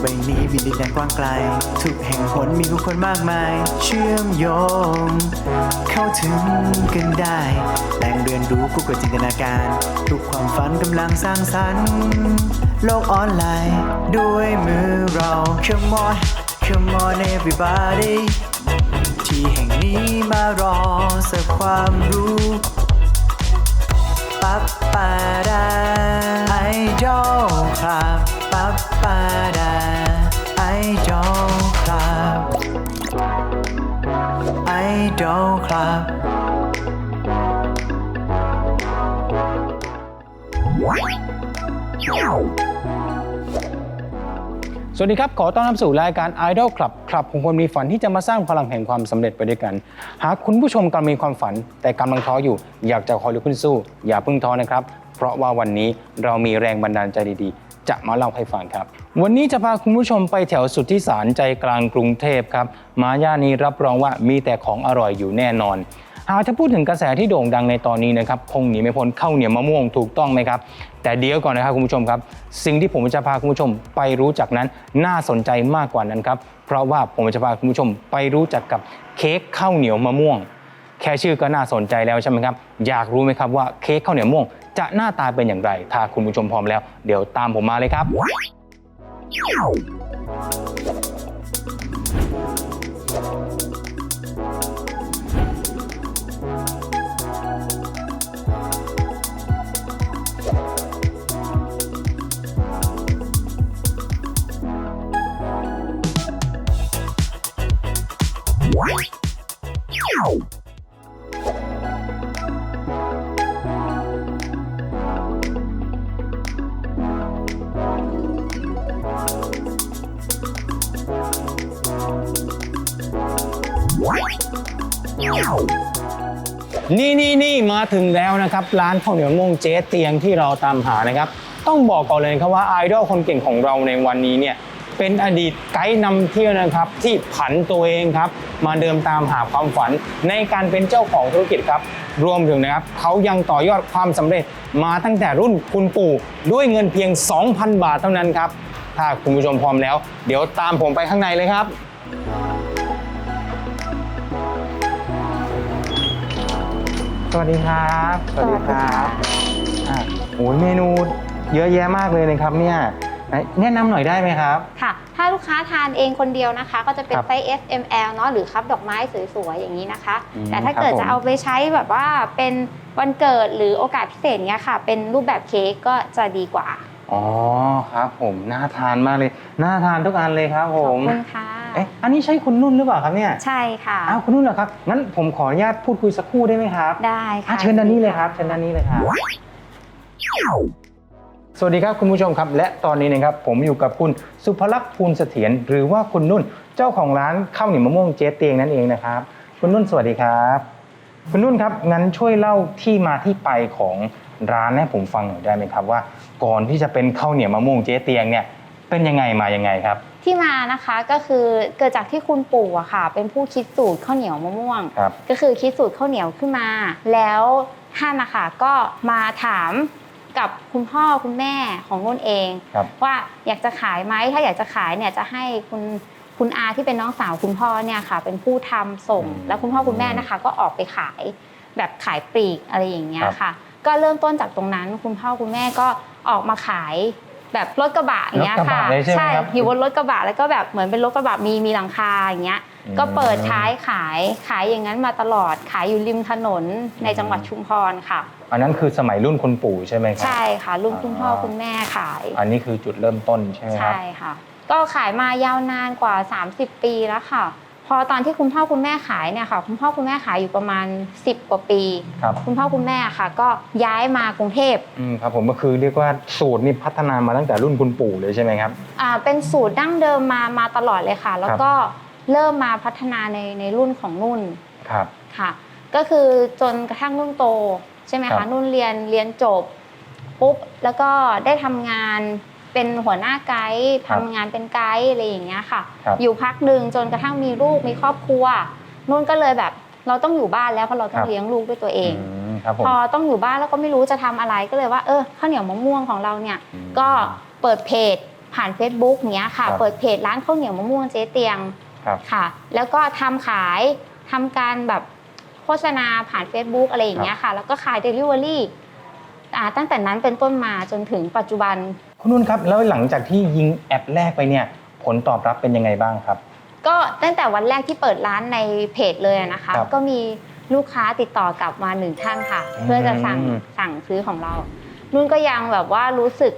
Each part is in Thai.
ใบนี้มีดินแดนกว้างไกล ทุกแห่งหนมีผู้คนมากมาย เชื่อมโยง เข้าถึงกันได้แหล่งเรียนรู้คู่กับจินตนาการ ทุกความฝันกำลังสร้างสรรค์ โลกออนไลน์ ด้วยมือเรา Come on Come on everybody ที่แห่งนี้มารอเสิร์ฟความรู้ปัปปาดาไอดอลครับ ปัปปาดาไอดอลครับไอดอลครับ สวัสดีครับ ขอต้อนรับสู่รายการ Idol Club คลับของคนมีฝันที่จะมาสร้างพลังแห่งความสำเร็จไปด้วยกัน หากคุณผู้ชมกำลังมีความฝัน แต่กำลังท้ออยู่ อยากจะคอยลุกขึ้นสู้ อย่าเพิ่งท้อนะครับ เพราะว่าวันนี้เรามีแรงบันดาลใจดีๆ จะมาเล่าให้ฟังครับ วันนี้จะพาคุณผู้ชมไปแถวสุดที่สารใจกลางกรุงเทพครับ มาย่านนี้รับรองว่ามีแต่ของอร่อยอยู่แน่นอนหากจะพูดถึงกระแสที่โด่งดังในตอนนี้นะครับคงหนีไม่พ้นข้าวเหนียวมะม่วงถูกต้องไหมครับ แต่เดี๋ยวก่อนนะครับคุณผู้ชมครับ สิ่งที่ผมจะพาคุณผู้ชมไปรู้จักนั้นน่าสนใจมากกว่านั้นครับ เพราะว่าผมจะพาคุณผู้ชมไปรู้จักกับเค้กข้าวเหนียวมะม่วง แค่ชื่อก็น่าสนใจแล้วใช่ไหมครับ อยากรู้ไหมครับว่าเค้กข้าวเหนียวมะม่วง จะหน้าตาเป็นอย่างไร ถ้าคุณผู้ชมพร้อมแล้ว เดี๋ยวตามผมมาเลยครับ ถึงแล้วนะครับ ร้านข้าวเหนียวม่วงเจ๊เตียงที่เราตามหานะครับ ต้องบอกก่อนเลยครับว่าไอดอลคนเก่งของเราในวันนี้เนี่ยเป็นอดีตไกด์นำเที่ยวนะครับ ที่ผันตัวเองครับ มาเดิมตามหาความฝัน ในการเป็นเจ้าของธุรกิจครับ รวมถึงนะครับเขายังต่อยอดความสำเร็จมาตั้งแต่รุ่นคุณปู่ด้วยเงินเพียง 2,000 บาทเท่านั้นครับถ้าคุณผู้ชมพร้อมแล้ว เดี๋ยวตามผมไปข้างในเลยครับ สวัสดีครับสวัสดีครับอะโอ้ยเมนูเยอะแยะมากเลยนะครับเนี่ยไหนแนะนำหน่อยได้ไหมครับ ค่ะ ถ้าลูกค้าทานเองคนเดียวนะคะ ก็จะเป็นครับไซส์ S M L เนาะหรือคัพดอกไม้สวยๆอย่างนี้นะคะ อืมแต่ถ้าเกิดครับผม จะเอาไปใช้แบบว่าเป็นวันเกิดหรือโอกาสพิเศษเนี้ยค่ะ เป็นรูปแบบเค้กก็จะดีกว่า อ๋อครับผมน่าทานมากเลยน่าทานทุกอันเลยครับผขอบมคุณค่ะ เอ๊ะอันนี้ใช่คุณนุ่นหรือเปล่าครับเนี่ยใช่ค่ะ อ้าวคุณนุ่นเหรอครับงั้นผมขออนุญาตพูดคุยสักครู่ได้ไหมครับได้อะค่ะเชิญด้านนี้เลยครับเชิญด้านนี้เลยครับสวัสดีครับคุณผู้ชมครับ และตอนนี้นะครับผมอยู่กับคุณสุภลักษณ์ภูลเสถียรหรือว่าคุณนุ่นเจ้าของร้านข้าวเหนียวมะม่วงเจ๊เตียงนั่นเองนะครับ คุณนุ่นสวัสดีครับ คุณนุ่นครับงั้นช่วยเล่าที่มาที่ไปของร้านให้ผมฟังหน่อยได้ไหมครับว่า ก่อนที่จะเป็นข้าวเหนียวมะม่วงเจ๊เตียงเนี่ยเป็นยังไงมายังไงครับ ที่มานะคะก็คือเกิดจากที่คุณปู่อะค่ะ เป็นผู้คิดสูตรข้าวเหนียวมะม่วง ครับก็คือคิดสูตรข้าวเหนียวขึ้นมา แล้วท่านนะคะก็มาถามกับคุณพ่อคุณแม่ของนุ่นเอง ครับ ว่าอยากจะขายไหมถ้าอยากจะขายเนี่ยจะให้คุณคุณอาที่เป็นน้องสาวคุณพ่อเนี่ยค่ะ เป็นผู้ทำส่ง อืมแล้วคุณพ่อคุณแม่นะคะ ก็ออกไปขายแบบขายปลีกอะไรอย่างเงี้ยครับ ค่ะ ก็เริ่มต้นจากตรงนั้น คุณพ่อคุณแม่ก็ ออกมาขายแบบรถกระบะอย่างเงี้ยรถกระค่ะบะเลยใช่ไหมครับอยู่บนรถกระบะแล้วก็แบบเหมือนเป็นรถกระบะมีมีหลังคาอย่างเงี้ย อืม ก็เปิดท้ายขายขายอย่างนั้นมาตลอดขายอยู่ริมถนนในจังหวัดชุมพรค่ะ อันนั้นคือสมัยรุ่นคุณปู่ใช่ไหมครับ ใช่ค่ะรุ่นคุณพ่ออ่าคุณแม่ขาย อันนี้คือจุดเริ่มต้นใช่ไหมครับ ใช่ค่ะ ก็ขายมายาวนานกว่า 30 ปีแล้วค่ะพ อตอนที่คุณพ่อคุณแม่ขายเนี่ยค่ะ คุณพ่อคุณแม่ขายอยู่ประมาณ 10 กว่าปีครับคุณพ่อคุณแม่ค่ะ ก็ย้ายมากรุงเทพอืมครับผมก็คือเรียกว่าสูตรนี่พัฒนามาตั้งแต่รุ่นคุณปู่เลยใช่ไหมครับอ่าเป็นสูตรดั้งเดิมมามาตลอดเลยค่ะ แล้วก็เริ่มมาพัฒนาในในรุ่นของนุ่นครับค่ะ ก็คือจนกระทั่งนุ่นโตใช่ไหมครัคะบนุ่นเรียนเรียนจบปุ๊บแล้วก็ได้ทำงาน เป็นหัวหน้าไกด์ครับทำงานเป็นไกด์อะไรอย่างเงี้ยค่ะครับอยู่พักหนึ่งจนกระทั่งมีลูกมีครอบครัวนุ่นก็เลยแบบเราต้องอยู่บ้านแล้วเพราะเราต้อครังบเลี้ยงลูกด้วยตัวเองมครับผมพอต้องอยู่บ้านแล้วก็ไม่รู้จะทำอะไรก็เลยว่าเออข้าวเหนียวมะม่วงของเราเนี่ยอืมก็เปิดเพจผ่าน Facebook เนี้ยค่ะครับเปิดเพจร้านข้าวเหนียวมะม่วงเจ๊เตียงครับค่ะ แล้วก็ทำขายทำการแบบโฆษณาผ่าน Facebook อะไรอย่างเงี้ยค่ะ แล้วก็ขาย Delivery อ่าตั้งแต่นั้นเป็นต้นมาจนถึงปัจจุบัน คุณนุ่นครับ แล้วหลังจากที่ยิงแอดแรกไปเนี่ย ผลตอบรับเป็นยังไงบ้างครับ ก็ตั้งแต่วันแรกที่เปิดร้านในเพจเลยนะคะ ครับก็มีลูกค้าติดต่อกลับมาหนึ่งท่านค่ะ อืม เพื่อจะสั่งสั่งซื้อของเรานุ่นก็ยังแบบว่ารู้สึก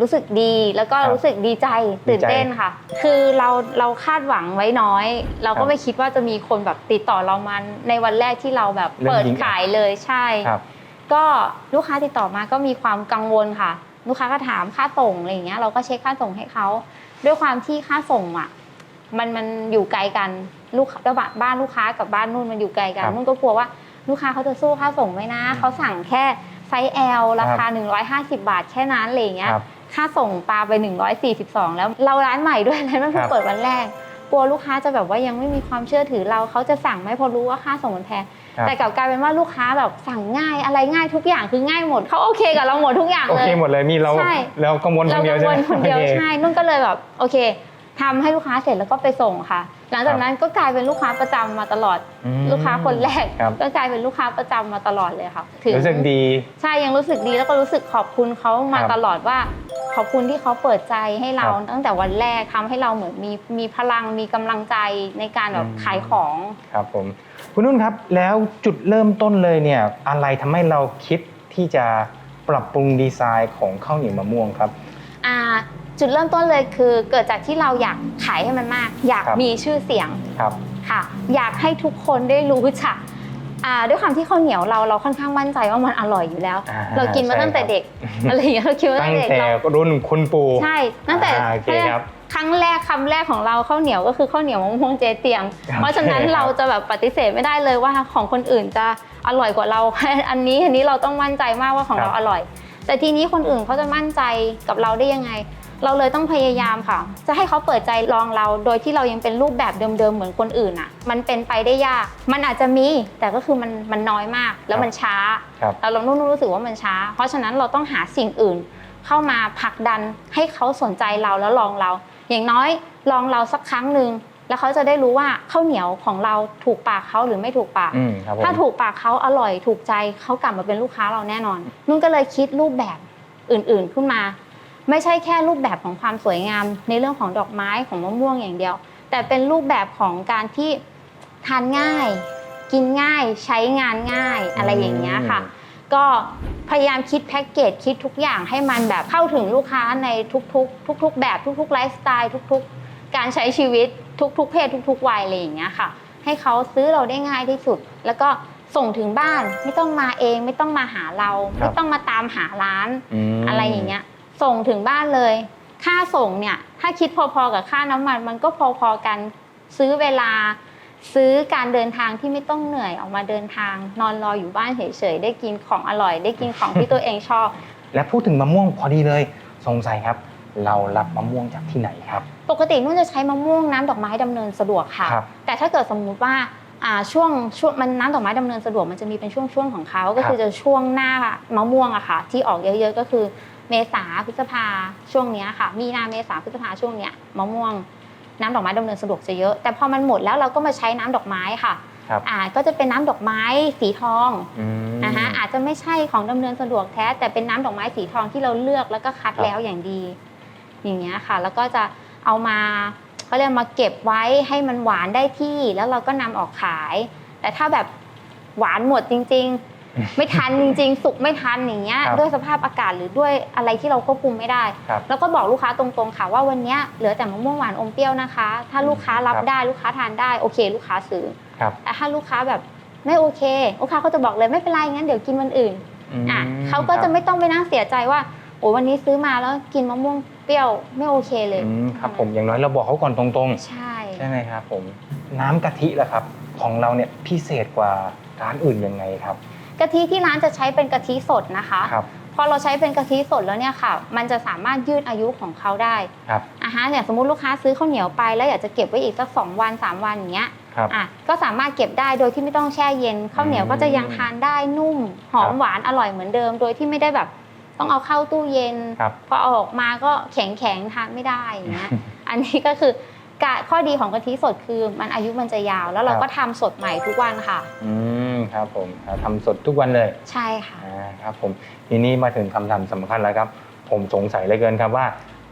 รู้สึกดี แล้วก็รู้สึกดีใจตื่นเต้นค่ะ คือเราเราคาดหวังไว้น้อย เราก็ไม่คิดว่าจะมีคนแบบติดต่อเรามาในวันแรกที่เราแบบเริ่มเปิดยิง ขายเลยใช่ ครับ ก็ลูกค้าติดต่อมาก็มีความกังวลค่ะ ลูกค้าก็ถามค่าส่งอะไรอย่างเงี้ยเราก็เช็คค่าส่งให้เขาด้วยความที่ค่าส่งอะมันมันอยู่ไกลกันลูกระหว่างบ้านลูกค้ากับบ้านนู่นมันอยู่ไกลกันครับนุ่นก็กลัวว่าลูกค้าเขาจะสู้ค่าส่งไหมนะเขาสั่งแค่ไซส์ L ราคา 150 บาทแค่นั้นอะไรอย่างเงี้ยครับค่าส่งปลาไป 142 แล้วเราร้านใหม่ด้วยร้านมันเพิ่คงรับเปิดวันแรกกลัวลูกค้าจะแบบว่ายังไม่มีความเชื่อถือเราเขาจะสั่งไหมเพอรู้ว่าค่าส่งมันแพง ครับ แต่กลับกลายเป็นว่าลูกค้าแบบสั่งง่ายอะไรง่ายทุกอย่างคือง่ายหมดเขาโอเคกับเราหมดทุกอย่างโอเลยเคหมดเลยมีเราใช่ เรากังวลคเรานเดียวกังใช่ไหมวลคนเดียวโอ ใช่นุ่นก็เลยแบบโอเคทำให้ลูกค้าเสร็จแล้วก็ไปส่งค่ะ หลังจากนั้นก็กลายเป็นลูกค้าประจำมาตลอด อืมลูกค้าคนแรก ครับ ก็กลายเป็นลูกค้าประจำมาตลอดเลยค่ะถึงรู้สึกดี ใช่ยังรู้สึกดีแล้วก็รู้สึกขอบคุณเขามาครับตลอดว่า ขอบคุณที่เขาเปิดใจให้เราครับตั้งแต่วันแรกทำให้เราเหมือนมีมีพลังมีกำลังใจในการแบบอืม ขายของ ครับผม คุณนุ่นครับแล้วจุดเริ่มต้นเลยเนี่ยอะไรทำให้เราคิดที่จะปรับปรุงดีไซน์ของข้าวเหนียวมะม่วงครับอ่าจุดเริ่มต้นเลยคือเกิดจากที่เราอยากขายให้มันมาก อยากครับมีชื่อเสียงครับค่ะ อยากให้ทุกคนได้รู้จักอ่าด้วยความที่ข้าวเหนียวเราเราค่อนข้างมั่นใจว่ามันอร่อยอยู่แล้วอ่าเรากินมาตั้งแต่ใช่ครับเด็กอะไรอย่างเงี้ยเราคิดมาตั้ตั้งงแต่เด็กแต่เรารุ่นคุณปู่ใช่ตั้งแต่อ่าโอเคครับ ครั้งแรกคำแรกของเราข้าวเหนียวก็คือข้าวเหนียวมะม่วงเจเตียงโอเคเพราะฉะนั้นครับเราจะแบบปฏิเสธไม่ได้เลยว่าของคนอื่นจะอร่อยกว่าเรา อันนี้อันนี้เราต้องมั่นใจมากว่าของครับเราอร่อย แต่ทีนี้คนอื่นเขาจะมั่นใจกับเราได้ยังไง เราเลยต้องพยายามค่ะ จะให้เขาเปิดใจลองเรา โดยที่เรายังเป็นรูปแบบเดิมๆเหมือนคนอื่นอะ มันเป็นไปได้ยาก มันอาจจะมีแต่ก็คือมันมันน้อยมาก แล้วมันช้าครับแต่เรานุ่นรู้สึกว่ามันช้า เพราะฉะนั้นเราต้องหาสิ่งอื่นเข้ามาผลักดันให้เขาสนใจเราแล้วลองเรา อย่างน้อยลองเราสักครั้งหนึ่งแล้วเขาจะได้รู้ว่าข้าวเหนียวของเราถูกปากเขาหรือไม่ถูกปาก อืมครับผมถ้าถูกปากเขาอร่อยถูกใจเขากลับมาเป็นลูกค้าเราแน่นอน นุ่นก็เลยคิดรูปแบบอื่นๆขึ้นมา ไม่ใช่แค่รูปแบบของความสวยงาม ในเรื่องของดอกไม้ของมะม่วงอย่างเดียว แต่เป็นรูปแบบของการที่ทานง่าย กินง่ายใช้งานง่ายอะไรอย่างเงี้ยค่ะ ก็พยายามคิดแพ็กเกจคิดทุกอย่างให้มันแบบเข้าถึงลูกค้าในทุกๆ ทุก ๆ แบบทุกๆไลฟ์สไตล์ทุก ๆ การใช้ชีวิตทุก ๆ เพศทุก ๆ วัยอะไรอย่างเงี้ยค่ะ ให้เขาซื้อเราได้ง่ายที่สุด แล้วก็ส่งถึงบ้านไม่ต้องมาเองไม่ต้องมาหาเรา ไม่ต้องมาตามหาร้านอะไรอย่างเงี้ย ส่งถึงบ้านเลย ค่าส่งเนี่ย ถ้าคิดพอๆกับค่าน้ำมัน มันก็พอๆกันซื้อเวลา ซื้อการเดินทางที่ไม่ต้องเหนื่อยออกมาเดินทาง นอนรออยู่บ้านเฉยๆได้กินของอร่อย ได้กินของที่ตัวเองชอบ และพูดถึงมะม่วงพอดีเลยสงสัยครับ เรารับมะม่วงจากที่ไหนครับ ปกตินุ่นจะใช้มะม่วงน้ำดอกไม้ดำเนินสะดวกค่ะ ครับแต่ถ้าเกิดสมมุติว่าอ่าช่วงช่วงมันน้ำดอกไม้ดำเนินสะดวกมันจะมีเป็นช่วงๆของเขาก็คือจะช่วงหน้ามะม่วงอะค่ะ ที่ออกเยอะๆก็คือเมษาพฤษภาช่วงเนี้ยค่ะ มีนาเมษาพฤษภาช่วงเนี้ยมะม่วง น้ำดอกไม้ดำเนินสะดวกจะเยอะ แต่พอมันหมดแล้วเราก็มาใช้น้ำดอกไม้ค่ะครับอ่าก็จะเป็นน้ำดอกไม้สีทองอืมนะคะอาจจะไม่ใช่ของดำเนินสะดวกแท้ แต่เป็นน้ำดอกไม้สีทองที่เราเลือกแล้วก็คัดครับแล้วอย่างดี อย่างเงี้ยค่ะ แล้วก็จะเอามาเขาเรียกมาเก็บไว้ให้มันหวานได้ที่แล้วเราก็นำออกขาย แต่ถ้าแบบหวานหมดจริง ๆ ไม่ทันจริงๆ สุกไม่ทันอย่างเงี้ยครับด้วยสภาพอากาศหรือด้วยอะไรที่เราควบคุมไม่ได้ ครับแล้วก็บอกลูกค้าตรงๆค่ะว่าวันเนี้ยเหลือแต่มะม่วงหวานอมเปรี้ยวนะคะ ถ้าลูกค้ารับครับได้ลูกค้าทานได้โอเค ลูกค้าซื้อครับ แต่ถ้าลูกค้าแบบไม่โอเคลูกค้าก็จะบอกเลยไม่เป็นไรงั้นเดี๋ยวกินวันอื่น มอะเขาก็จะครับไม่ต้องไปนั่งเสียใจว่าโอ้วันนี้ซื้อมาแล้วกินมะม่วงเปรี้ยวไม่โอเคเลย อืมครับผมอย่างน้อยเราบอกเขาก่อนตรงๆใช่ใช่ไหมครับผม น้ำกะทิล่ะครับ ของเราเนี่ยพิเศษกว่าร้านอื่นยังไงครับ กะทิที่ร้านจะใช้เป็นกะทิสดนะคะ ครับ พอเราใช้เป็นกะทิสดแล้วเนี่ยค่ะ มันจะสามารถยืดอายุของเขาได้ครับ อะฮะอย่างสมมติลูกค้าซื้อข้าวเหนียวไปแล้วอยากจะเก็บไว้อีกสักสองวันสามวันอย่างเงี้ย ครับ อะก็สามารถเก็บได้โดยที่ไม่ต้องแช่เย็นข้าวเหนียวก็จะยังทานได้นุ่ม หอครัมบหวานอร่อยเหมือนเดิม โดยที่ไม่ได้แบบต้องเอาเข้าตู้เย็นครับพอเอาออกมาก็แข็งแข็งๆทานไม่ได้อย่างเงี้ย อันนี้ก็คือกะข้อดีของกะทิสดคือมันอายุมันจะยาว แล้วเราครับ ก็ทำสดใหม่ทุกวันค่ะ อืม ครับผมอ่าทำสดทุกวันเลยใช่ค่ะ อ่าครับผมทีนี้มาถึงคำถามสำคัญแล้วครับ ผมสงสัยเหลือเกินครับว่า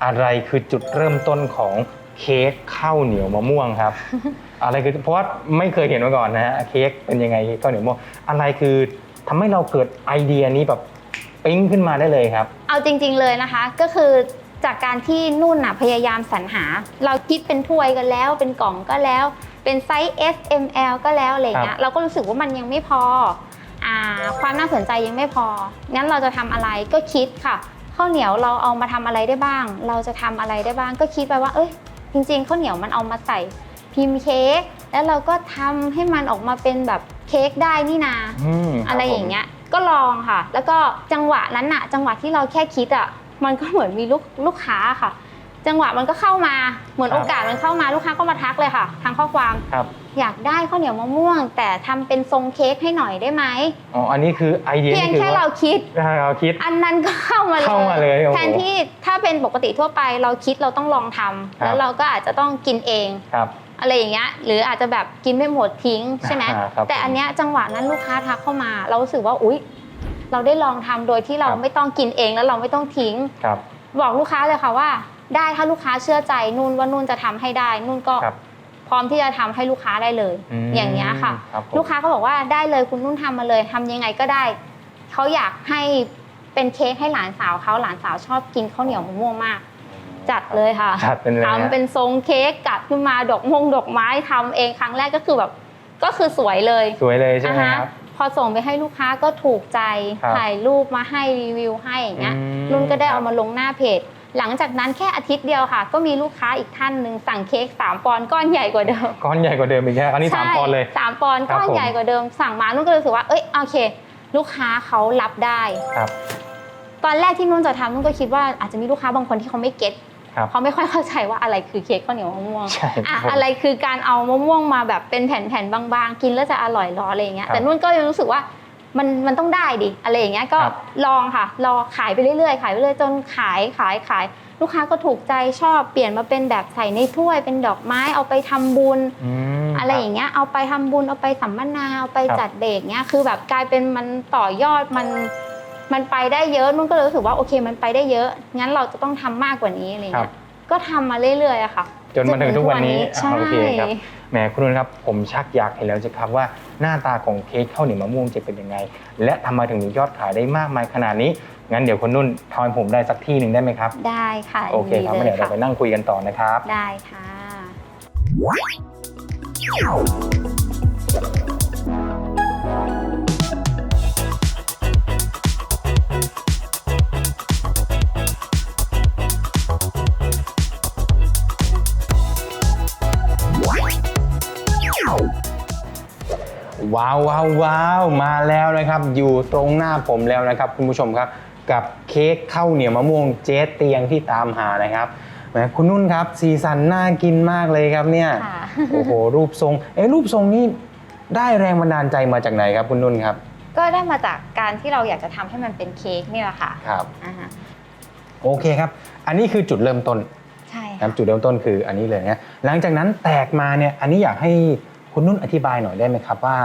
อะไรคือจุดเริ่มต้นของเค้กข้าวเหนียวมะม่วงครับ อะไรคือเพราะว่าไม่เคยเห็นมาก่อนนะฮะเค้กเป็นยังไงข้าวเหนียวมะม่วงอะไรคือทำให้เราเกิดไอเดียนี้แบบปิ๊งขึ้นมาได้เลยครับ เอาจริง ๆเลยนะคะ ก็คือจากการที่นุ่นน่ะพยายามสรรหา เราคิดเป็นถ้วยกันแล้วเป็นกล่องก็แล้ว เป็นไซส์ S M L ก็แล้วอะไรเงี้ครัยบเราก็รู้สึกว่ามันยังไม่พออ่าความน่าสนใจยังไม่พอ งั้นเราจะทำอะไรก็คิดค่ะข้าวเหนียวเราเอามาทำอะไรได้บ้าง เราจะทำอะไรได้บ้าง ก็คิดไปว่า เอ้ยจริงๆข้าวเหนียวมันเอามาใส่พิมพ์เค้กแล้วเราก็ทำให้มันออกมาเป็นแบบเค้กได้นี่นามคบอะไรอย่างเงี้ย ก็ลองค่ะ แล้วก็จังหวะนั้นน่ะ จังหวะที่เราแค่คิดอะมันก็เหมือนมีลูกลูกค้าค่ะ จังหวะมันก็เข้ามาเหมือนโอกาสมันเข้ามาลูกค้าก็มาทักเลยค่ะ ทางข้อความครับอยากได้ข้าวเหนียวมะม่วง แต่ทำเป็นทรงเค้กให้หน่อยได้ไหมอ๋ออันนี้คือไอเดียเพียงนี่คือแค่ว่าเราคิดเราคิด อันนั้นก็เข้ามาเลยเข้ามาเลยโอ้โหแทนที่ถ้าเป็นปกติทั่วไปเราคิดเราต้องลองทำครับ แล้วเราก็อาจจะต้องกินเอง ครับ อะไรอย่างเงี้ยหรืออาจจะแบบกินไม่หมดทิ้งใช่ไหมอ่าครับแต่อันเนี้ยจังหวะนั้นลูกค้าทักเข้ามา เรารู้สึกว่าอุ๊ย เราได้ลองทำโดยที่เราครับ ไม่ต้องกินเองแล้วเราไม่ต้องทิ้ง ครับ บอกลูกค้าเลยค่ะว่า ได้ถ้าลูกค้าเชื่อใจนุ่นว่านุ่นจะทำให้ได้นุ่นก็ครับพร้อมที่จะทำให้ลูกค้าได้เลยมอย่างเงี้ยค่ะ รับผมลูกค้าก็บอกว่าได้เลยคุณนุ่นทำมาเลยทำยังไงก็ได้เขาอยากให้เป็นเค้กให้หลานสาวเขาหลานสาวชอบกินข้าวเหนียวมะม่วงมาก จัดเลยค่ะ จัดเป็นเลยฮะทำเป็นทรงเค้กกัดขึ้นมาดอกมงดอกไม้ทำเองครั้งแรกก็คือแบบก็คือสวยเลยสวยเลยใช่ไหมอ่าฮะครับพอส่งไปให้ลูกค้าก็ถูกใจครับถ่ายรูปมาให้รีวิวให้อย่างเงี้ยอืม นุ่นก็ได้เอาครับมาลงหน้าเพจ หลังจากนั้นแค่อาทิตย์เดียวค่ะ ก็มีลูกค้าอีกท่านหนึ่งสั่งเค้กสามปอนด์ก้อนใหญ่กว่าเดิมก้อนใหญ่กว่าเดิมอีกแล้วอันนี้สามใช่ปอนด์เลยสามปอนด์ครับก้อนผมใหญ่กว่าเดิมสั่งมานุ่นก็เลยรู้สึกว่าเอ้ยโอเค ลูกค้าเขารับได้ครับตอนแรกที่นุ่นจะทำนุ่นก็คิดว่าอาจจะมีลูกค้าบางคนที่เขาไม่เก็ตครับเขาไม่ค่อยเข้าใจว่าอะไรคือเค้กข้าวเหนียวมะม่วงใช่อะครับอะไรคือการเอามะม่วงมาแบบเป็นแผ่นๆบางๆ กินแล้วจะอร่อยหรออะไรอย่างเงี้ยครับแต่นุ่นก็ยังรู้สึกว่า มันมันต้องได้ดิอะไรอย่างเงี้ยก็ครับ ลองค่ะรอขายไปเรื่อยๆขายไปเรื่อยจนขายขายขาย ลูกค้าก็ถูกใจชอบเปลี่ยนมาเป็นแบบใส่ในถ้วยเป็นดอกไม้เอาไปทำบุญมอะไรอย่างเงี้ยเอาไปทำบุญเอาไปสัมมนาเอาไปครับจัดเบรกเงี้ยคือแบบกลายเป็นมันต่อยอดมันมันไปได้เยอะนุ่นก็เลยรู้สึกว่าโอเคมันไปได้เยอะ งั้นเราจะต้องทำมากกว่านี้อะไรครัเงี้บ ยก็ทำมาเรื่อยๆอะค่ะ จนมาถึงทุกวันนี้ใช่อ่าโอเคครับแหมคุณนุ่นครับผมชักอยากเห็นแล้วจะครับว่าหน้าตาของเค้กข้าวเหนียวมะม่วงจะเป็นยังไง และทำไมถึงมียอดขายได้มากมายขนาดนี้ งั้นเดี๋ยวคุณนุ่นทอยผมได้สักที่หนึ่งได้ไหมครับ ได้ค่ะโอเคครับยินงั้นดีเดี๋ยวลเราไปนั่งคุยกันต่อนะครับ ได้ค่ะ ว้าวว้าวว้าวมาแล้วนะครับ อยู่ตรงหน้าผมแล้วนะครับ คุณผู้ชมครับ กับเค้กข้าวเหนียวมะม่วงเจ๊เตียงที่ตามหานะครับแหมคุณนุ่นครับ สีสันน่ากินมากเลยครับเนี่ยค่ะ โอ้โหรูปทรงเอ้รูปทรงนี่ได้แรงบันดาลใจมาจากไหนครับคุณนุ่นครับก็ได้มาจากการที่เราอยากจะทำให้มันเป็นเค้กนี่แหละค่ะครับ อ่าฮะโอเคครับ อันนี้คือจุดเริ่มต้นใช่นะคค่ะ รับจุดเริ่มต้นคืออันนี้เลยนะหลังจากนั้นแตกมาเนี่ยอันนี้อยากให้ คุณนุ่นอธิบายหน่อยได้ไหมครับว่า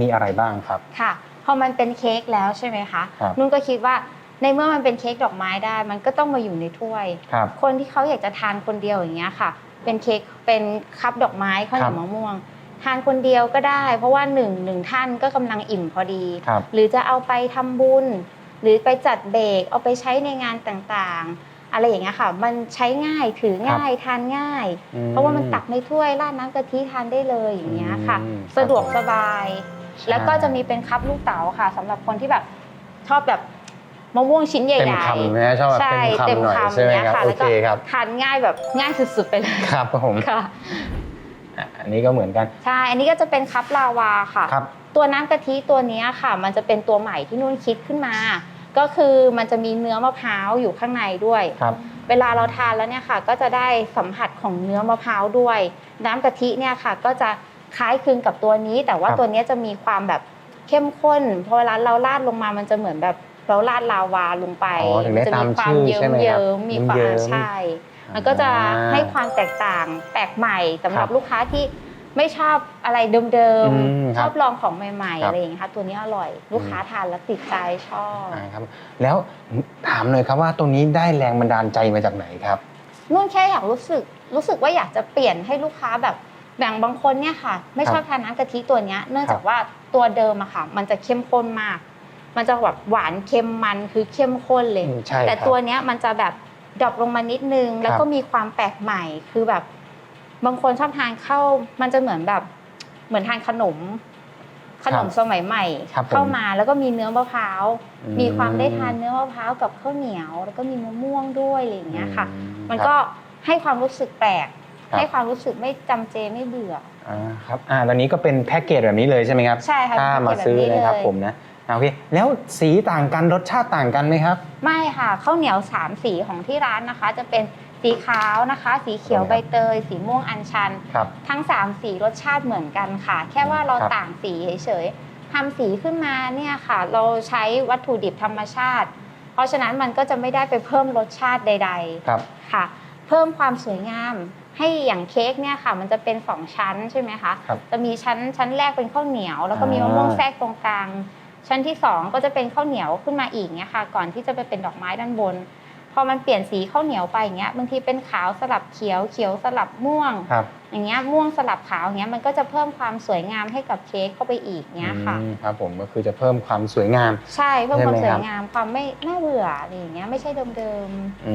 มีอะไรบ้างครับ ค่ะพอมันเป็นเค้กแล้วใช่ไหมคะ ครับนุ่นก็คิดว่าในเมื่อมันเป็นเค้กดอกไม้ได้ มันก็ต้องมาอยู่ในถ้วย ครับคนที่เขาอยากจะทานคนเดียวอย่างเงี้ยค่ะ เป็นเค้กเป็นคัพดอกไม้ข้าวเหนียวมะม่วง ทานคนเดียวก็ได้ เพราะว่าหนึ่งหนึ่งท่านก็กำลังอิ่มพอดี ครับ หรือจะเอาไปทำบุญ หรือไปจัดเบรกเอาไปใช้ในงานต่างๆ อะไรอย่างเงี้ยค่ะ มันใช้ง่ายถือง่ายทานง่ายอืเพราะว่ามันตักในถ้วยราดน้ำกะทิทานได้เลยอย่างเงี้ยค่ะ อืม สะดวกครับผมสบาย แล้วก็จะมีเป็นคัพลูกเต๋าค่ะสำหรับคนที่แบบชอบแบบมะม่วงชิ้นใหญ่ๆเต็มคำนะชอบแบบใช่เต็มคำหน่อยใช่ไหมเนี้ยครับค่ะโอแล้วเคก็ครับทานง่ายแบบง่ายสุดๆไปเลยครับผมค่ะ อะอันนี้ก็เหมือนกันใช่ อันนี้ก็จะเป็นคัพลาวาค่ะ ครับ ตัวน้ำกะทิตัวเนี้ยค่ะ มันจะเป็นตัวใหม่ที่นุ่นคิดขึ้นมา ก็คือมันจะมีเนื้อมะพร้าวอยู่ข้างในด้วย ครับ เวลาเราทานแล้วเนี่ยค่ะ ก็จะได้สัมผัสของเนื้อมะพร้าวด้วย น้ำกะทิเนี่ยค่ะ ก็จะคล้ายคลึงกับตัวนี้ แต่ว่าครับ ตัวเนี้ยจะมีความแบบเข้มข้นพอเวลาเราราดลงมามันจะเหมือนแบบเราราดลาวาลงไปอ๋อถึงได้จะมีความตามชื่อเยิ้ใช่มไหมครับเยิ้มๆมีความเยิ้มๆ ใช่ มันก็จะอ่าให้ความแตกต่างแปลกใหม่สำหรับครับ ลูกค้าที่ ไม่ชอบอะไรเดิมอืมๆ คชรับอบลองของใหม่ครัๆบอะไรอย่างเงี้ยค่ะตัวนี้อร่อย ลูกค้าทานแล้วติดใจชอบ อ่าครับ แล้วถามหน่อยครับว่าตรงนี้ได้แรงบันดาลใจมาจากไหนครับ นุ่นแค่อยากรู้สึกรู้สึกว่าอยากจะเปลี่ยนให้ลูกค้าแบบแบ่งบางคนเนี่ยค่ะ ไม่ชอบทานน้ำกะทิตัวเนี้ยเนื่องจากว่าตัวเดิมอะค่ะ มันจะเข้มข้นมาก มันจะแบบหวานเค็มมันคือเข้มข้นเลย อืมใช่แต่ครับ ตัวเนี้ยมันจะแบบดรอปลงมานิดนึง แล้วก็มีความแปลกใหม่คือแบบ บางคนชอบทานเข้ามันจะเหมือนแบบ เหมือนทานขนม ขนมสมัยใหม่ ครับผมเข้ามาแล้วก็มีเนื้อมะพร้าวอืม มีความได้ทานเนื้อมะพร้าวกับข้าวเหนียว แล้วก็มีมะม่วงด้วยอะไรอย่างเงี้ยค่ะอืมันครับก็ให้ความรู้สึกแปลก ครับ ให้ความรู้สึกไม่จำเจไม่เบื่อ อ่าครับอ่าตอนนี้ก็เป็นแพ็กเกจแบบนี้เลยใช่ไหมครับใช่ค่ะถ้าเป็นมาแพ็กเกจซื้อแบบนี้นะครับเลยผมนะอ่าโอเคแล้วสีต่างกันรสชาติต่างกันไหมครับ ไม่ค่ะข้าวเหนียวสามสีของที่ร้านนะคะ จะเป็น สีขาวนะคะ สีเขียวครับใบเตย สีม่วงอัญชัน ครับ ทั้ง 3 สีรสชาติเหมือนกันค่ะ แค่ว่าเราครับ ต่างสีเฉยๆทำสีขึ้นมาเนี่ยค่ะ เราใช้วัตถุดิบธรรมชาติ เพราะฉะนั้นมันก็จะไม่ได้ไปเพิ่มรสชาติใดๆครับค่ะ เพิ่มความสวยงาม ให้อย่างเค้กเนี่ยค่ะ มันจะเป็น2ชั้นใช่ไหมคะ ครับจะมีชั้นชั้นแรกเป็นข้าวเหนียว แล้วก็มีอ่ามมะม่วงแทรกตรงกลาง ชั้นที่2ก็จะเป็นข้าวเหนียวขึ้นมาอีกเนี่ยค่ะ ก่อนที่จะไปเป็นดอกไม้ด้านบน พอมันเปลี่ยนสีข้าวเหนียวไปอย่างเงี้ยบางทีเป็นขาวสลับเขียวเขียวสลับม่วง ครับอย่างเงี้ยม่วงสลับขาวอย่างเงี้ยมันก็จะเพิ่มความสวยงามให้กับเค้กเข้าไปอีกเงี้ยค่ะ อืมครับผมก็คือจะเพิ่มความสวยงาม ใช่เพิ่มความใช่สไหมวครัยบงามความไม่น่าเบื่ออะไรอย่างเงี้ยไม่ใช่เดิมอื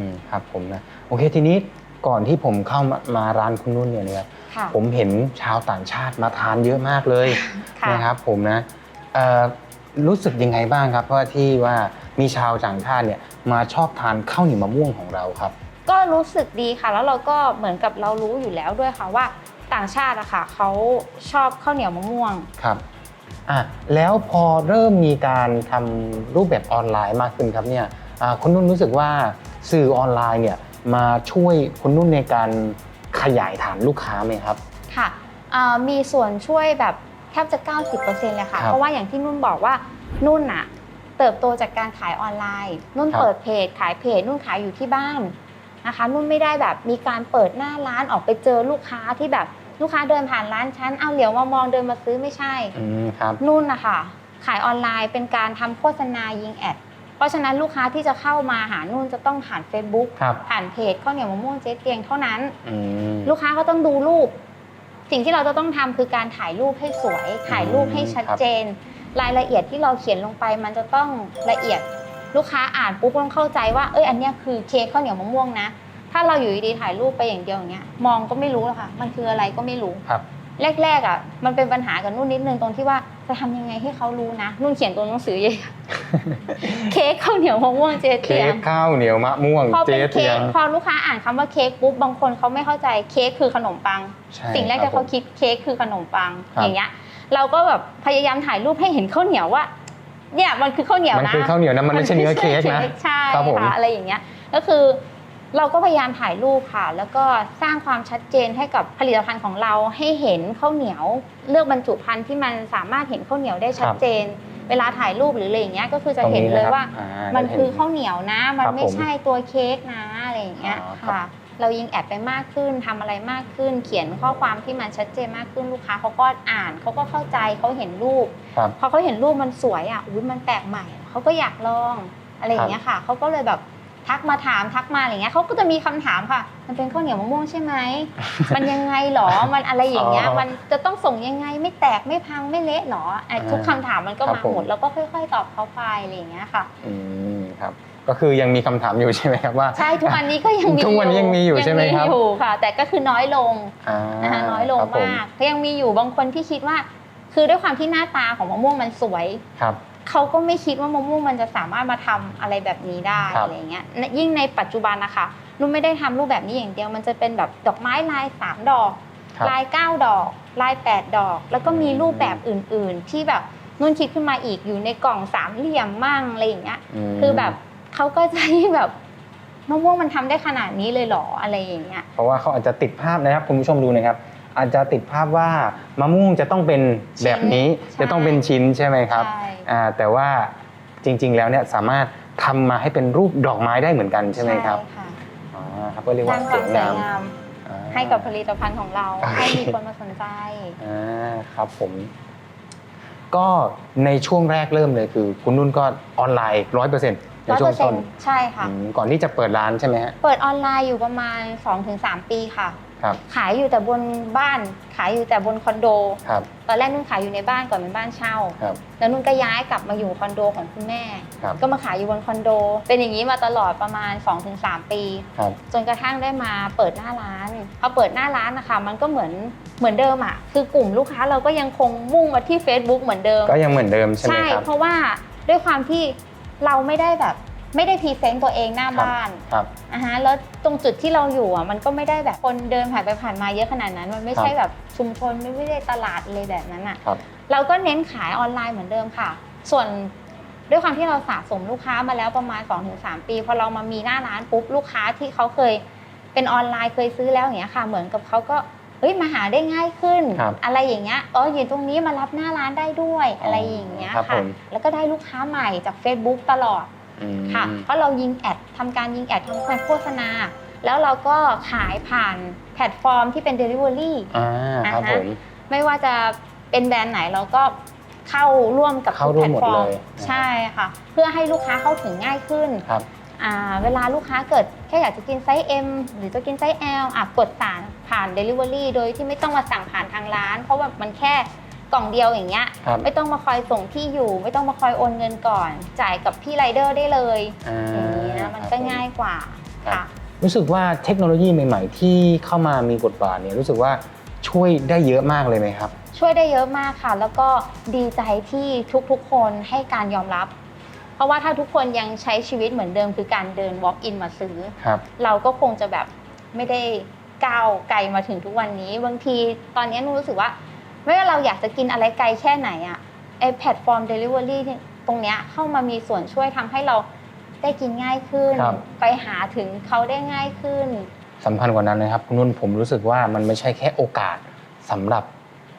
มครับผมนะโอเคทีนี้ก่อนที่ผมเข้ามามาร้านคุณนุ่นเนี่ยนะครับๆค่ะผมเห็นชาวต่างชาติมาทานเยอะมากเลยค่ะ นะครับผมนะเอ่อ รู้สึกยังไงบ้างครับเพราะว่าที่ว่ามีชาวต่างชาติเนี่ยมาชอบทานข้าวเหนียวมะม่วงของเราครับ ก็รู้สึกดีค่ะ แล้วเราก็เหมือนกับเรารู้อยู่แล้วด้วยค่ะว่าต่างชาติอะค่ะเขาชอบข้าวเหนียวมะม่วง ครับอะแล้วพอเริ่มมีการทำรูปแบบออนไลน์มากขึ้นครับเนี่ยอ่าคุณนุ่นรู้สึกว่าสื่อออนไลน์เนี่ยมาช่วยคุณนุ่นในการขยายฐานลูกค้าไหมครับ ค่ะเอ่อมีส่วนช่วยแบบ แทบจะ 90%เลยค่ะ ครับเพราะว่าอย่างที่นุ่นบอกว่านุ่นอะเติบโตจากการขายออนไลน์ นุ่นครับ เปิดเพจ ขายเพจ นุ่นขายอยู่ที่บ้านนะคะ นุ่นไม่ได้แบบมีการเปิดหน้าร้านออกไปเจอลูกค้าที่แบบลูกค้าเดินผ่านร้านฉันเอาเหลียวมามองเดินมาซื้อไม่ใช่ อืมครับ นุ่นนะคะขายออนไลน์เป็นการทำโฆษณายิงแอด เพราะฉะนั้นลูกค้าที่จะเข้ามาหานุ่นจะต้องผ่าน Facebook ครับ ผ่านเพจข้าวเหนียวมะม่วงเจ๊เตียงเท่านั้น อืม ลูกค้าก็ต้องดูรูป สิ่งที่เราจะต้องทำคือการถ่ายรูปให้สวย ถ่ายรูปให้ชัดเจน รายละเอียดที่เราเขียนลงไป มันจะต้องละเอียดลูกค้าอ่านปุ๊บต้องเข้าใจว่าเอ้ยอันเนี้ยคือเค้กข้าวเหนียวมะม่วงนะ ถ้าเราอยู่ดีๆถ่ายรูปไปอย่างเดียวอย่างเงี้ยมองก็ไม่รู้หรอกค่ะ มันคืออะไรก็ไม่รู้ครับ แรกๆอะมันเป็นปัญหากับนุ่นนิดนึงตรงที่ว่าจะทำยังไงให้เขารู้นะนุ่นเขียนตัวหนังสือใหญ่เค้กข้าวเหนียวมะม่วงเจ๊เค้เตียกงข้าวเหนียวมะม่วงพอเจ๊เป็นเตีเค้ยกงพอลูกค้าอ่านคำว่าเค้กปุ๊บบางคนเขาไม่เข้าใจเค้กคือขนมปังใช่สิ่งแรกคบที่เขาผมคิดเค้กคือขนมปังครับอย่างเงี้ยเราก็แบบพยายามถ่ายรูปให้เห็นข้าวเหนียวว่าเนี่ยมันคือข้าวเหนียวมันนะคือข้าวเหนียวนะมันไม่ใช่เนื้อเค้กนะใช่ครับผมค่ะอะไรอย่างเงี้ยก็คือ เราก็พยายามถ่ายรูปค่ะ แล้วก็สร้างความชัดเจนให้กับผลิตภัณฑ์ของเราให้เห็นข้าวเหนียว เลือกบรรจุภัณฑ์ที่มันสามารถเห็นข้าวเหนียวได้ชัดเจน เวลาถ่ายรูปหรืออะไรอย่างเงี้ยก็คือจะเห็นเลยว่าตรงมันได้คือเห็ข้าวเหนียวนะ มันครับไม่ผมใช่ตัวเค้กนะอะไรอย่างเงี้ยอ๋อครับค่ะ เรายิงแอดไปมากขึ้นทำอะไรมากขึ้น เขียนข้อความที่มันชัดเจนมากขึ้นลูกค้าเขาก็อ่านเขาก็เข้าใจเขาเห็นรูปครับพอเขาเห็นรูปมันสวยอะอุ้ยมันแปลกใหม่เขาก็อยากลองอะไรอย่างเงี้ยค่ะเขาก็เลยแบบ ทักมาถามทักมาอะไรอย่างเงี้ยเขาก็จะมีคำถามค่ะ มันเป็นข้าวเหนียวมะม่วงใช่ไหม มันยังไงหรอมันอะไรอย่างเงี้ยอ๋อมันจะต้องส่งยังไงไม่แตกไม่พังไม่เละหรอไอ้ทุกคำถามมันก็ครับมาผม หมดแล้วก็ค่อย ๆ ตอบเขาไปอะไรอย่างเงี้ยค่ะ อืมครับ ก็คือยังมีคำถามอยู่ใช่ไหมครับว่า ใช่ทุกวันนี้ก็ยังมีทุกวันนี้ยังมีอยู่ใช่ไหมครับ ยังอยู่ค่ะ แต่ก็คือน้อยลงอ่านะคะน้อยลงครับผมากก็ยังมีอยู่บางคนที่คิดว่า คือด้วยความที่หน้าตาของมะม่วงมันสวย ครับ เขาก็ไม่คิดว่ามะม่วงมันจะสามารถมาทำอะไรแบบนี้ได้ครับ อะไรเงี้ยยิ่งในปัจจุบันนะคะนุ่นไม่ได้ทำรูปแบบนี้อย่างเดียว มันจะเป็นแบบดอกไม้ลายสามดอก ครับ ลายเก้าดอก ลายแปดดอก แล้วก็มีรูปแบบอื่น ๆ ที่แบบนุ่นคิดขึ้นมาอีกอยู่ในกล่องสามเหลี่ยมมั่งอะไรอย่างเงี้ย มคือแบบเขาก็จะยิ่งแบบมะม่วงมันทำได้ขนาดนี้เลยเหรออะไรอย่างเงี้ย เพราะว่าเขาอาจจะติดภาพนะครับคุณผู้ชมดูนะครับ อาจจะติดภาพว่ามะม่วงจะต้องเป็นแบบนี้ใช่จะต้องเป็นชิ้นใช่ไหมครับใช่ อ่าแต่ว่าจริงๆแล้วเนี่ยสามารถทำมาให้เป็นรูปดอกไม้ได้เหมือนกันใช่ไหมครับค่ะอ๋อครับก็เรียกสว่าร้างคสวามวยสวยงามงาม อ่า ให้กับผลิตภัณฑ์ของเรา โอเค ให้มีคนมาสนใจ อ่าครับผมก็ในช่วงแรกเริ่มเลยคือ คุณนุ่นก็ออนไลน์ร้อยเปอร์เซ็นต์ในร้อยช่เปวองร์เซ็ต้นนต์ใช่ค่ะ อืมก่อนที่จะเปิดร้านใช่ไหมฮะ เปิดออนไลน์อยู่ประมาณ 2-3 ปีค่ะ ครับ ขายอยู่แต่บนบ้าน ขายอยู่แต่บนคอนโด ครับ ตอนแรกนุ่นขายอยู่ในบ้านก่อนเป็นบ้านเช่า ครับ แล้วนุ่นก็ย้ายกลับมาอยู่คอนโดของคุณแม่ ครับ ก็มาขายอยู่บนคอนโด เป็นอย่างนี้มาตลอดประมาณ 2-3 ปี ครับ จนกระทั่งได้มาเปิดหน้าร้านพอเปิดหน้าร้านนะคะ มันก็เหมือนเหมือนเดิมอะคือกลุ่มลูกค้าเราก็ยังคงมุ่งมาที่ Facebook เหมือนเดิม ก็ยังเหมือนเดิมใช่ไหมครับ เพราะว่าด้วยความที่เราไม่ได้แบบ ไม่ได้พรีเซนต์ตัวเองหน้าครับบ้านครับอะฮะแล้วตรงจุดที่เราอยู่อะมันก็ไม่ได้แบบคนเดินผ่านไปผ่านมาเยอะขนาดนั้น มันไม่ใช่ครับแบบชุมชนไม่ได้ตลาดเลยแบบนั้นอะครับเราก็เน้นขายออนไลน์เหมือนเดิมค่ะ ส่วนด้วยความที่เราสะสมลูกค้ามาแล้วประมาณ 2-3 ปีพอเรามามีหน้าร้านปุ๊บลูกค้าที่เขาเคยเป็นออนไลน์เคยซื้อแล้วอย่างเงี้ยค่ะ เหมือนกับเขาก็เฮ้ยมาหาได้ง่ายขึ้นครับอะไรอย่างเงี้ยอ๋ออยู่ตรงนี้มารับหน้าร้านได้ด้วยอะไรอย่างเงี้ยครับผค่ะมแล้วก็ได้ลูกค้าใหม่จาก Facebook ตลอดอืม ค่ะ เพราะเรายิงแอดทำการยิงแอดทำการโฆษณา แล้วเราก็ขายผ่านแพลตฟอร์มที่เป็น Delivery อ่าครับอ่าฮะผมไม่ว่าจะเป็นแบรนด์ไหนเราก็เข้าร่วมกับเข้าทุกร่วแพมลหมตดฟอร์มเลยใช่ค่ะ เพื่อให้ลูกค้าเข้าถึงง่ายขึ้นครับอ่าเวลาลูกค้าเกิดแค่อยากจะกินไซส์ M หรือจะกินไซส์ L อะกดสั่งผ่าน Delivery โดยที่ไม่ต้องมาสั่งผ่านทางร้าน เพราะว่ามันแค่ กล่องเดียวอย่างเงี้ยครับไม่ต้องมาคอยส่งที่อยู่ ไม่ต้องมาคอยโอนเงินก่อน จ่ายกับพี่ไรเดอร์ได้เลยอ่าอย่างนี้นะมันก็ง่ายกว่าครับ ค่ะ รู้สึกว่าเทคโนโลยีใหม่ ๆ ที่เข้ามามีบทบาทเนี่ยรู้สึกว่าช่วยได้เยอะมากเลยไหมครับ ช่วยได้เยอะมากค่ะ แล้วก็ดีใจที่ทุกๆ คนให้การยอมรับ เพราะว่าถ้าทุกคนยังใช้ชีวิตเหมือนเดิมคือการเดิน walk in มาซื้อ ครับ เราก็คงจะแบบไม่ได้ก้าวไกลมาถึงทุกวันนี้ บางทีตอนนี้หนูรู้สึกว่า ไม่ว่าเราอยากจะกินอะไรไกลแค่ไหนอะไอแพลตฟอร์ม Delivery เนี่ยตรงเนี้ยเข้ามามีส่วนช่วยทำให้เราได้กินง่ายขึ้น ครับ ไปหาถึงเขาได้ง่ายขึ้น สำคัญกว่านั้นนะครับคุณนุ่นผมรู้สึกว่ามันไม่ใช่แค่โอกาสสำหรับ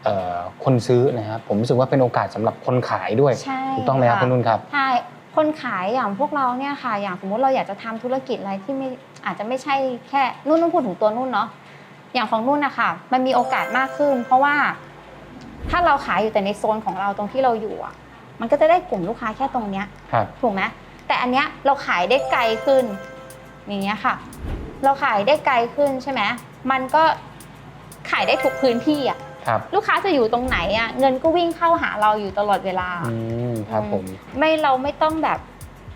เอ่อคนซื้อนะครับผมรู้สึกว่าเป็นโอกาสสำหรับคนขายด้วยใช่ถูกต้องไหมครับะคุณนุ่นครับ ใช่คนขายอย่างพวกเราเนี่ยค่ะ อย่างสมมุติเราอยากจะทำธุรกิจอะไรที่ไม่อาจจะไม่ใช่แค่นุ่นนุ่นพูดถึงตัวนุ่นเนาะอย่างของนุ่นนะคะมันมีโอกาสมากขึ้น เพราะว่า ถ้าเราขายอยู่แต่ในโซนของเราตรงที่เราอยู่อะ มันก็จะได้กลุ่มลูกค้าแค่ตรงเนี้ยครับ ถูกไหมแต่อันเนี้ยเราขายได้ไกลขึ้น อย่างเงี้ยค่ะ เราขายได้ไกลขึ้นใช่ไหมมันก็ขายได้ทุกพื้นที่อะครับ ลูกค้าจะอยู่ตรงไหนอะเงินก็วิ่งเข้าหาเราอยู่ตลอดเวลา อืม ครับผม ไม่เราไม่ต้องแบบ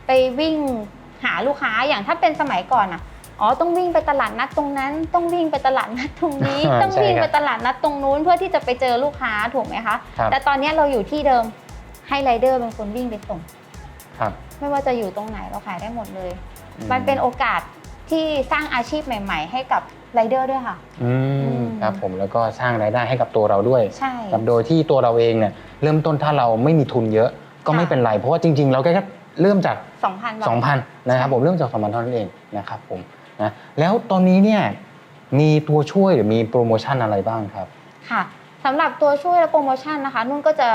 ไปวิ่งหาลูกค้าอย่างถ้าเป็นสมัยก่อนอะ อ๋อต้องวิ่งไปตลาดนัดตรงนั้น ต้องวิ่งไปตลาดนัดตรงนี้อ่าต้องใช่วิ่งคไปรับตลาดนัดตรงนู้นเพื่อที่จะไปเจอลูกค้าถูกไหมคะครับแต่ตอนนี้เราอยู่ที่เดิมให้ไรเดอร์เป็นคนวิ่งไปส่งครับ ไม่ว่าจะอยู่ตรงไหนเราขายได้หมดเลย มันเป็นโอกาสที่สร้างอาชีพใหม่ ๆ ให้กับไรเดอร์ด้วยค่ะ อือืมมครับผมแล้วก็สร้างรายได้ให้กับตัวเราด้วยใช่ครับโดยที่ตัวเราเองเนี่ยเริ่มต้นถ้าเราไม่มีทุนเยอะก็ไม่ค่ะเป็นไร เพราะว่าจริง ๆ เราแค่เริ่มจากสองพันบาท2,000นะครับผมเริ่มจาก2,000เท่านั้นเองนะครับผม นะแล้วตอนนี้เนี่ยมีตัวช่วยหรือมีโปรโมชั่นอะไรบ้างครับค่ะสำหรับตัวช่วยและโปรโมชั่นนะคะ นุ่นก็จะ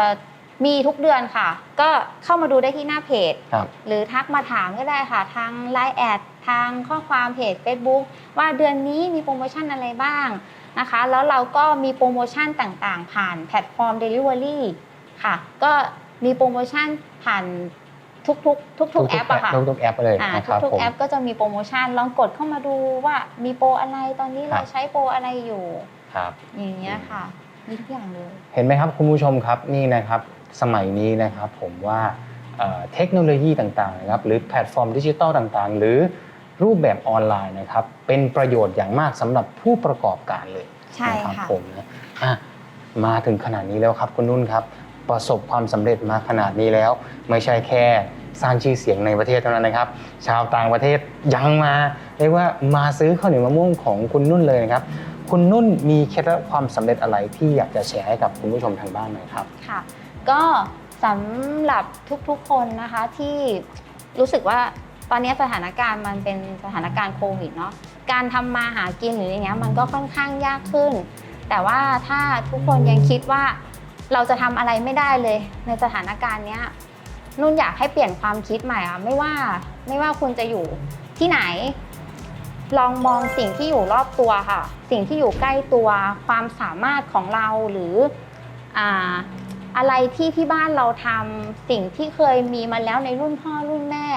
มีทุกเดือนค่ะ ก็เข้ามาดูได้ที่หน้าเพจ ครับ หรือทักมาถามก็ได้ค่ะทาง Line แอดทางข้อความเพจ Facebook ว่าเดือนนี้มีโปรโมชั่นอะไรบ้างนะคะ แล้วเราก็มีโปรโมชั่นต่างๆ ผ่านแพลตฟอร์ม Delivery ค่ะ ก็มีโปรโมชั่นผ่าน ทุกๆทุกๆแอปอะค่ะทุกๆแอปเลยอ่านะครับทุกผๆม แอปก็จะมีโปรโมชั่นลองกดเข้ามาดูว่ามีโปรอะไรตอนนี้ครัเราบ ใช้โปรอะไรอยู่ ครับ อย่างเงี้ยค่ะมีทุกอย่างเลย เห็นไหมครับคุณผู้ชมครับนี่นะครับสมัยนี้นะครับผมว่าเอ่อเทคโนโลยีต่างๆนะครับหรือแพลตฟอร์มดิจิทัลต่างๆ หรือรูปแบบออนไลน์นะครับเป็นประโยชน์อย่างมากสำหรับผู้ประกอบการเลยใช่นะครับค่ะ ผมนะอะมาถึงขนาดนี้แล้วครับคุณนุ่นครับ ประสบความสำเร็จมาขนาดนี้แล้ว ไม่ใช่แค่สร้างชื่อเสียงในประเทศเท่านั้นนะครับ ชาวต่างประเทศยังมาเรียกว่ามาซื้อข้าวเหนียวมะม่วงของคุณนุ่นเลยนะครับ คุณนุ่นมีเคล็ดลับความสำเร็จอะไรที่อยากจะแชร์ให้กับคุณผู้ชมทางบ้านหน่อยครับค่ะ ก็สำหรับทุกๆคนนะคะที่รู้สึกว่าตอนนี้สถานการณ์มันเป็นสถานการณ์โควิดเนาะการทำมาหากินหรืออย่างเงี้ยมันก็ค่อนข้างยากขึ้น แต่ว่าถ้าทุกคนยังคิดว่า เราจะทำอะไรไม่ได้เลย ในสถานการณ์เนี้ยนุ่นอยากให้เปลี่ยนความคิดใหม่อะไม่ว่าไม่ว่าคุณจะอยู่ที่ไหน ลองมองสิ่งที่อยู่รอบตัวค่ะ สิ่งที่อยู่ใกล้ตัวความสามารถของเราหรืออ่าอะไรที่ที่บ้านเราทำสิ่งที่เคยมีมาแล้วในรุ่นพ่อรุ่นแม่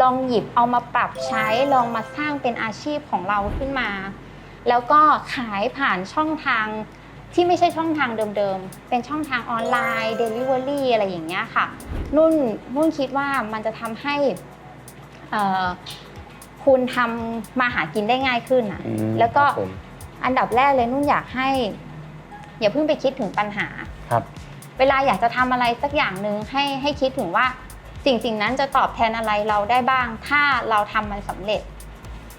ลองหยิบเอามาปรับใช้ลองมาสร้างเป็นอาชีพของเราขึ้นมา แล้วก็ขายผ่านช่องทาง ที่ไม่ใช่ช่องทางเดิมๆ เป็นช่องทางออนไลน์ Delivery อะไรอย่างเงี้ยค่ะ นุ่นนุ่นคิดว่ามันจะทำให้เอ่อคุณทำมาหากินได้ง่ายขึ้นอะอืมแล้วก็ครับผมอันดับแรกเลยนุ่นอยากให้ อย่าเพิ่งไปคิดถึงปัญหาครับ เวลาอยากจะทำอะไรสักอย่างหนึ่งให้ให้คิดถึงว่าสิ่งสิ่งนั้นจะตอบแทนอะไรเราได้บ้าง ถ้าเราทำมันสำเร็จ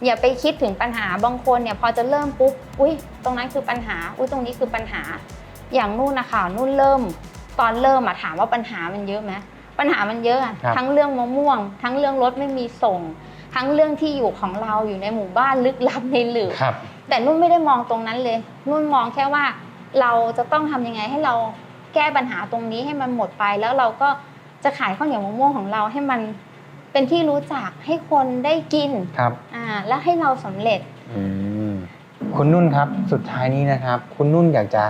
อย่าไปคิดถึงปัญหาบางคนเนี่ยพอจะเริ่มปุ๊บอุ้ยตรงนั้นคือปัญหาอุ้ยตรงนี้คือปัญหา อย่างนู่นนะคะนู่นเริ่ม ตอนเริ่มอะถามว่าปัญหามันเยอะไหมปัญหามันเยอะอะครับทั้งเรื่องมะม่วง ทั้งเรื่องรถไม่มีส่ง ทั้งเรื่องที่อยู่ของเราอยู่ในหมู่บ้านลึกลับในหลืบครับแต่นุ่นไม่ได้มองตรงนั้นเลย นุ่นมองแค่ว่า เราจะต้องทำยังไงให้เราแก้ปัญหาตรงนี้ให้มันหมดไปแล้วเราก็จะขายข้าวเหนียวมะม่วงของเราให้มัน เป็นที่รู้จักให้คนได้กินครับอ่าและให้เราสำเร็จ อืมคุณนุ่นครับสุดท้ายนี้นะครับ คุณนุ่นอยากจะ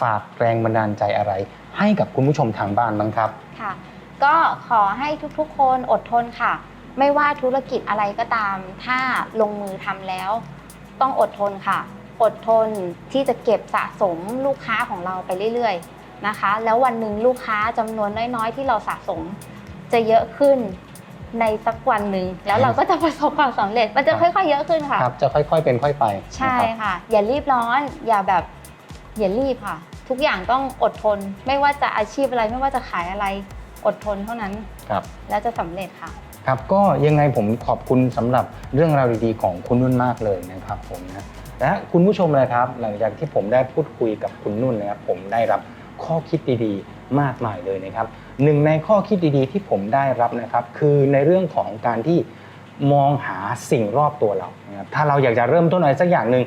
ฝากแรงบันดาลใจอะไร ให้กับคุณผู้ชมทางบ้านบ้างครับ ค่ะ ก็ขอให้ทุกๆ คนอดทนค่ะ ไม่ว่าธุรกิจอะไรก็ตาม ถ้าลงมือทำแล้ว ต้องอดทนค่ะ อดทนที่จะเก็บสะสมลูกค้าของเราไปเรื่อยๆนะคะ แล้ววันหนึ่งลูกค้าจำนวนน้อยๆ ที่เราสะสม จะเยอะขึ้น ในสักวันหนึ่งแล้วเราก็จะประสบความสำเร็จ มันจะค่อยๆ เยอะขึ้นค่ะครับจะค่อยๆเป็นค่อยไป ใช่นะครับค่ะ อย่ารีบร้อน อย่าแบบอย่ารีบค่ะ ทุกอย่างต้องอดทน ไม่ว่าจะอาชีพอะไรไม่ว่าจะขายอะไรอดทนเท่านั้นครับแล้วจะสำเร็จค่ะครับก็ยังไงผมขอบคุณสำหรับเรื่องราวดีๆของคุณนุ่นมากเลยนะครับผมนะและคุณผู้ชมเลยครับ หลังจากที่ผมได้พูดคุยกับคุณนุ่นนะครับผมได้รับข้อคิดดีๆ มากมายเลยนะครับ หนึ่งในข้อคิดดีๆ ที่ผมได้รับนะครับ คือในเรื่องของการที่มองหาสิ่งรอบตัวเรานะครับถ้าเราอยากจะเริ่มต้นอะไรสักอย่างหนึ่ง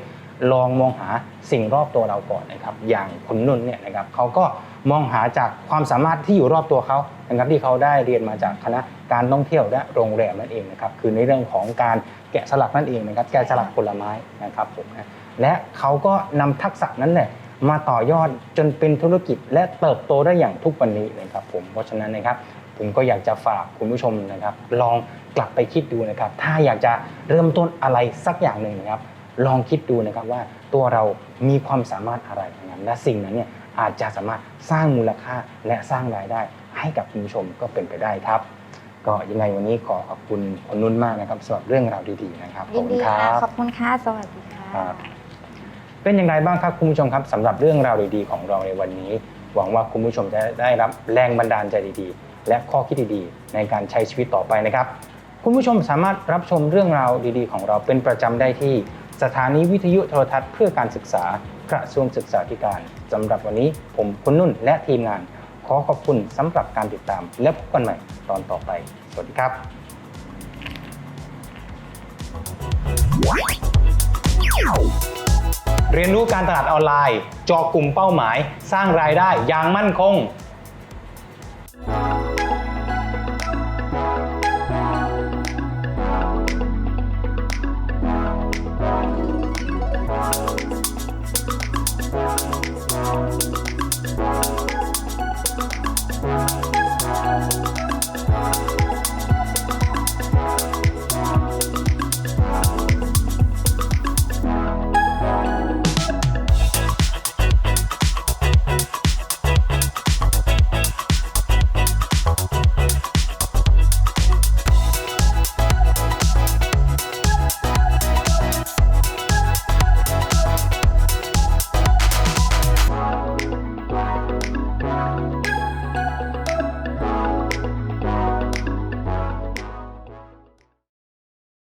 ลองมองหาสิ่งรอบตัวเราก่อนนะครับ อย่างคุณนุ่นเนี่ยนะครับเขาก็มองหาจากความสามารถที่อยู่รอบตัวเขานะครับที่เขาได้เรียนมาจากคณะการท่องเที่ยวและโรงแรมนั่นเองนะครับคือในเรื่องของการแกะสลักนั่นเองนะครับแกะสลักผลไม้นะครับผมนะและเขาก็นำทักษะนั้นแหละ มาต่อยอดจนเป็นธุรกิจและเติบโตได้อย่างทุกวันนี้นะครับผมเพราะฉะนั้นนะครับผมก็อยากจะฝากคุณผู้ชมนะครับ ลองกลับไปคิดดูนะครับ ถ้าอยากจะเริ่มต้นอะไรสักอย่างหนึ่งนะครับ ลองคิดดูนะครับว่าตัวเรามีความสามารถอะไรนะครับและสิ่งนั้นเนี่ยอาจจะสามารถสร้างมูลค่าและสร้างรายได้ ให้กับคุณผู้ชมก็เป็นไปได้ครับ ก็ยังไงวันนี้ขอขอบคุณคุณนุ่นมากนะครับสำหรับเรื่องราวดีๆนะครับยินดีขอบณค่ะรับขอบคุณค่ะ สวัสดีค่ะ ครับ เป็นอย่างไรบ้างครับคุณผู้ชมครับสำหรับเรื่องราวดีๆของเราในวันนี้ หวังว่าคุณผู้ชมจะได้รับแรงบันดาลใจดีๆ และข้อคิดดีๆ ในการใช้ชีวิตต่อไปนะครับ คุณผู้ชมสามารถรับชมเรื่องราวดีๆ ของเราเป็นประจำได้ที่ สถานีวิทยุโทรทัศน์เพื่อการศึกษากระทรวงศึกษาธิการสำหรับวันนี้ผมคุณนุ่นและทีมงาน ขอขอบคุณสำหรับการติดตาม และพบกันใหม่ตอนต่อไป สวัสดีครับ เรียนรู้การตลาดออนไลน์ จอกลุ่มเป้าหมาย สร้างรายได้อย่างมั่นคง